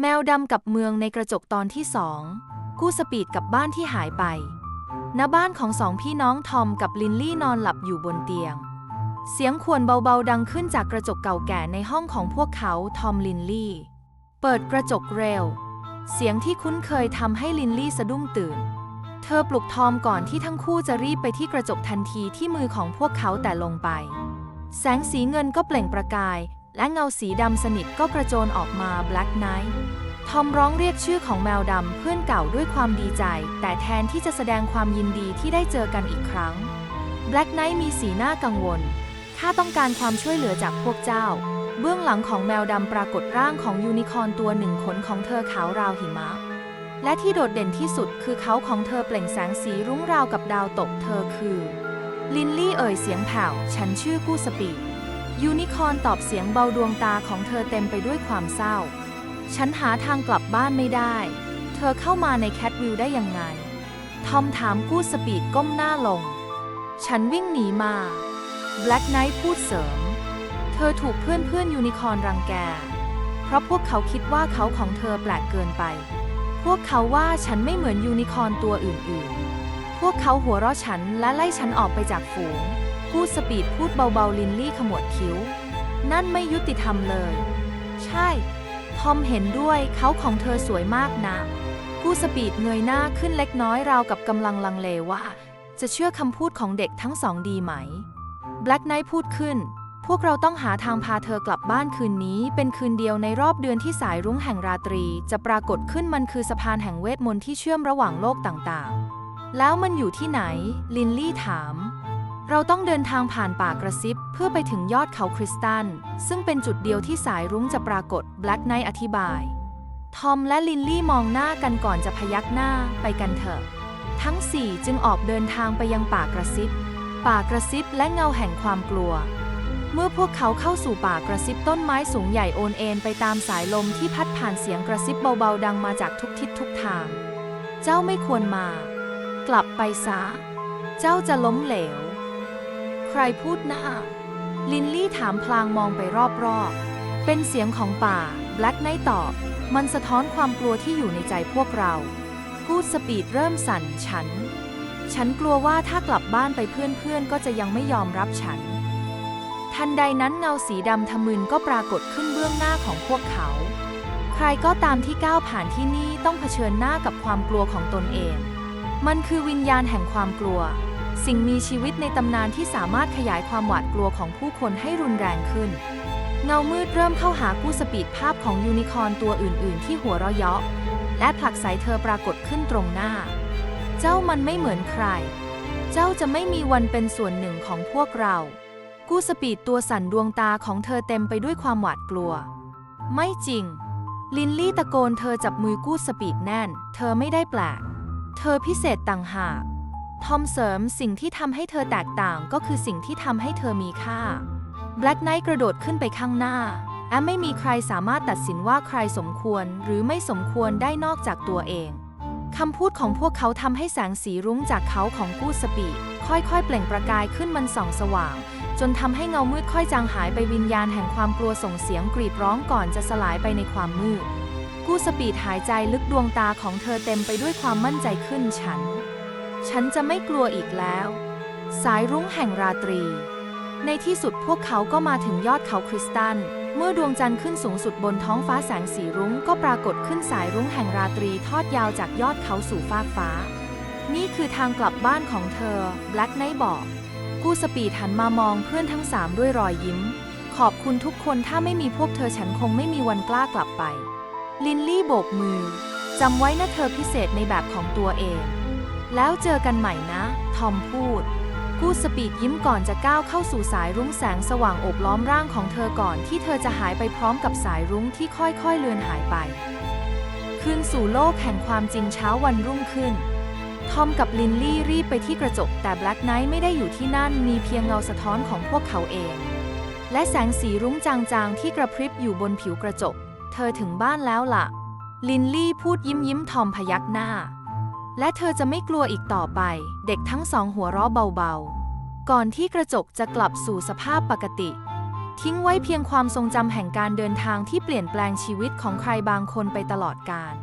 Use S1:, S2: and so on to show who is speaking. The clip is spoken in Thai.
S1: แมวดำกับเมืองในกระจกตอนที่สองกู้สปีดกับบ้านที่หายไปณบ้านของสองพี่น้องทอมกับลินลี่นอนหลับอยู่บนเตียง เสียงขวนเบาๆดังขึ้นจากกระจกเก่าแก่ในห้องของพวกเขาทอมลินลี่ เปิดกระจกเร็ว เสียงที่คุ้นเคยทำให้ลินลี่สะดุ้งตื่น เธอปลุกทอมก่อนที่ทั้งคู่จะรีบไปที่กระจกทันทีที่มือของพวกเขาแต่ลงไป แสงสีเงินก็เปล่งประกาย และเงาสีดำสนิทก็กระโจนออกมา Black Knight ทอมร้องเรียกชื่อของแมวดำเพื่อนเก่าด้วยความดีใจ แต่แทนที่จะแสดงความยินดีที่ได้เจอกันอีกครั้ง Black Knight มีสีหน้ากังวล ข้าต้องการความช่วยเหลือจากพวกเจ้า เบื้องหลังของแมวดำปรากฏร่างของยูนิคอร์นตัวหนึ่งขนของเธอขาวราวหิมะ และที่โดดเด่นที่สุดคือเขาของเธอเปล่งแสงสีรุ้งราวกับดาวตกเธอคือ ลินลี่เอ่ยเสียงแผ่ว ฉันชื่อกู้สปีด ยูนิคอร์นตอบเสียงเบาดวงตาของเธอเต็มไปด้วยความเศร้า ฉันหาทางกลับบ้านไม่ได้ เธอเข้ามาในแคทวิลได้ยังไง ทอมถามกู้สปีดก้มหน้าลง ฉันวิ่งหนีมา แบล็กไนท์พูดเสริม เธอถูกเพื่อนเพื่อนยูนิคอร์นรังแก เพราะพวกเขาคิดว่าเขาของเธอแปลกเกินไป พวกเขาว่าฉันไม่เหมือนยูนิคอร์นตัวอื่นๆ พวกเขาหัวเราะฉันและไล่ฉันออกไปจากฝูง พูดสปีดพูดเบาๆ ลินลี่ขมวดคิ้ว นั่นไม่ยุติธรรมเลย ใช่ ทอมเห็นด้วยเขาของเธอสวยมากนะกูสปีดเงยหน้าขึ้นเล็กน้อยราวกับกำลังลังเลว่า จะเชื่อคำพูดของเด็กทั้งสองดีไหม แบล็กไนท์พูดขึ้น พวกเราต้องหาทางพาเธอกลับบ้านคืนนี้ เป็นคืนเดียวในรอบเดือนที่สายรุ้งแห่งราตรี จะปรากฏขึ้นมันคือสะพานแห่งเวทมนต์ที่เชื่อมระหว่างโลกต่างๆ แล้วมันอยู่ที่ไหน ลินลี่ถาม เราต้องเดินทางผ่านป่ากระซิบเพื่อไปถึงยอดเขาคริสตัลซึ่งเป็นจุดเดียวที่สายรุ้งจะปรากฏแบล็กไนท์อธิบาย ทอมและลินลี่มองหน้ากันก่อนจะพยักหน้าไปกันเถอะ ทั้งสี่จึงออกเดินทางไปยังป่ากระซิบ ป่ากระซิบและเงาแห่งความกลัว เมื่อพวกเขาเข้าสู่ป่ากระซิบต้นไม้สูงใหญ่โอนเอ็นไปตามสายลมที่พัดผ่านเสียงกระซิบเบาๆดังมาจากทุกทิศทุกทาง เจ้าไม่ควรมา กลับไปซะ เจ้าจะล้มเหลว รพูดนะลินลี่ถามพลางมองไปรอบๆ เป็นเสียงของป่า แบล็กไนตอบ มันสะท้อนความกลัวที่อยู่ในใจพวกเราพูดสปีดเริ่มสั่นฉัน ฉันกลัวว่าถ้ากลับบ้านไปเพื่อนๆ ก็จะยังไม่ยอมรับฉัน ทันใดนั้นเงาสีดำทะมึนก็ปรากฏขึ้นเบื้องหน้าของพวกเขา ใครก็ตามที่ก้าวผ่านที่นี่ต้องเผชิญหน้ากับความกลัวของตนเอง มันคือวิญญาณแห่งความกลัว สิ่งมีชีวิตในตำนานที่สามารถขยายความหวาดกลัวของผู้คนให้รุนแรงขึ้น เงามืดเริ่มเข้าหากู้สปีดภาพของยูนิคอร์นตัวอื่น ๆ ที่หัวเราะเยาะและผลักใสเธอปรากฏขึ้นตรงหน้า เจ้ามันไม่เหมือนใคร เจ้าจะไม่มีวันเป็นส่วนหนึ่งของพวกเรา กู้สปีดตัวสั่นดวงตาของเธอเต็มไปด้วยความหวาดกลัว ไม่จริง ลินลี่ตะโกนเธอจับมือกู้สปีดแน่น เธอไม่ได้แปลก เธอพิเศษต่างหาก ทอมเสริมสิ่งที่ทำให้เธอแตกต่างก็คือสิ่งที่ทำให้เธอมีค่าแบล็กไนท์กระโดดขึ้นไปข้างหน้าแอมไม่มีใครสามารถตัดสินว่าใครสมควรหรือไม่สมควรได้นอกจากตัวเองคำพูดของพวกเขาทำให้แสงสีรุ้งจากเขาของกู้สปีดค่อยๆ เปล่งประกายขึ้นมันส่องสว่าง จนทำให้เงามืดค่อยจางหายไปวิญญาณแห่งความกลัวส่งเสียงกรีดร้องก่อนจะสลายไปในความมืด กู้สปีดหายใจลึกดวงตาของเธอเต็มไปด้วยความมั่นใจขึ้นฉัน ฉันจะไม่กลัวอีกแล้ว สายรุ้งแห่งราตรี ในที่สุดพวกเขาก็มาถึงยอดเขาคริสตัลเมื่อดวงจันทร์ขึ้นสูงสุดบนท้องฟ้าแสงสีรุ้งก็ปรากฏขึ้นสายรุ้งแห่งราตรีทอดยาวจากยอดเขาสู่ฟากฟ้า นี่คือทางกลับบ้านของเธอแบล็กไนท์บอก กู้สปีดหันมามองเพื่อนทั้งสามด้วยรอยยิ้ม ขอบคุณทุกคนถ้าไม่มีพวกเธอฉันคงไม่มีวันกล้ากลับไป ลินลี่โบกมือจำไว้นะเธอพิเศษในแบบของตัวเอง แล้วเจอกันใหม่นะ ทอมพูด กู้สปีดยิ้มก่อนจะก้าวเข้าสู่สายรุ้งแสงสว่างอบล้อมร่างของเธอก่อนที่เธอจะหายไปพร้อมกับสายรุ้งที่ค่อยๆเลือนหายไป คืนสู่โลกแห่งความจริงเช้าวันรุ่งขึ้นทอมกับลินลี่รีบไปที่กระจก แต่แบล็กไนท์ไม่ได้อยู่ที่นั่นมีเพียงเงาสะท้อนของพวกเขาเอง และแสงสีรุ้งจางๆ ที่กระพริบอยู่บนผิวกระจก เธอถึงบ้านแล้วล่ะ ลินลี่พูดยิ้มยิ้มทอมพยักหน้า และเธอจะไม่กลัวอีกต่อไป เด็กทั้งสองหัวเราะเบาๆ ก่อนที่กระจกจะกลับสู่สภาพปกติ ทิ้งไว้เพียงความทรงจำแห่งการเดินทางที่เปลี่ยนแปลงชีวิตของใครบางคนไปตลอดกาล